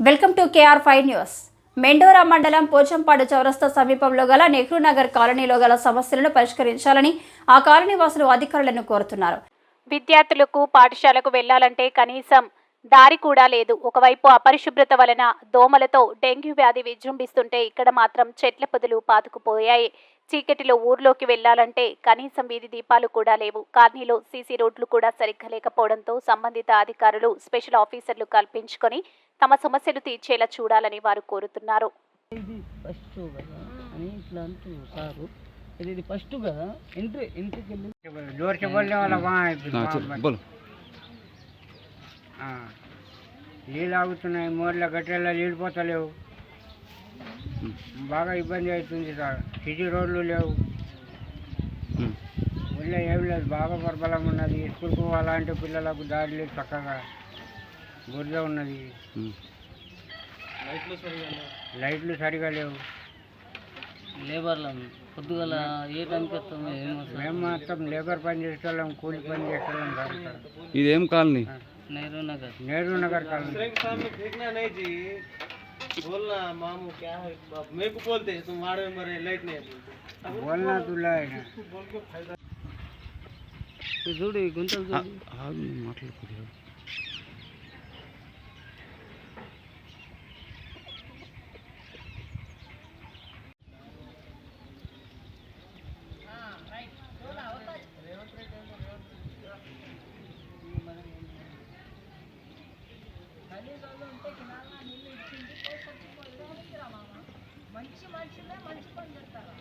Welcome to KR five news. Mendora మండలం పోచంపాడు చౌరస్తా సమీపంలో గల నెహ్రూ నగర్ కాలనీలో గల సమస్యలను పరిష్కరించాలని ఆ కాలనీ వాసులు అధికారులను కోరుతున్నారు. విద్యార్థులకు పాఠశాలకు వెళ్ళాలంటే కనీసం దారి కూడా లేదు. ఒకవైపు అపరిశుభ్రత వలన దోమలతో డెంగ్యూ వ్యాధి విజృంభిస్తుంటే ఇక్కడ మాత్రం చెట్ల పొదలు పాతుకుపోయాయి. చీకటిలో ఊర్లోకి వెళ్ళాలంటే కనీసం వీధి దీపాలు కూడా లేవు. కాలనీలో సీసీ రోడ్లు కూడా సరిగ్గా లేకపోవడంతో సంబంధిత అధికారులు స్పెషల్ ఆఫీసర్లు కల్పించుకొని తమ సమస్యలు తీర్చేలా చూడాలని వారు కోరుతున్నారు. ఇది ఫస్ట్ నీళ్ళు ఆగుతున్నాయి మోర్ల గట్టెల్లో నీళ్ళు పోతలేవు. బాగా ఇబ్బంది అవుతుంది సార్. సిటీ రోడ్లు లేవు. ఊళ్ళో ఏం లేదు బాగా ప్రబలం ఉన్నది. స్కూల్కి పోవాలంటే పిల్లలకు దారి లేదు చక్కగా. బురద ఉన్నది. లైట్లు సరిగా లేవు. లేబర్లు పొద్దుగల ఏ టైంకి. మేము మాత్రం లేబర్ పని చేసేవాళ్ళం కూలి పని చేసేవాళ్ళం ఇదేం కాలనీ? नेहरू नगर नेहरू नगर का सामने फेंकना नहीं जी। बोलना मामू क्या है? मेरे को बोलते तुम वार्ड में मरे लाइट नहीं है बोलना तू लाइट बोल के फ़ायदा तो जुड़ी गुंतल जुड़ी। हाँ मतलब గలీజోళ్ళు ఉంటే కినాలన్నా నీళ్ళు ఇచ్చింది. పోయి మంచి మనుషులే మంచి పని చేస్తారా?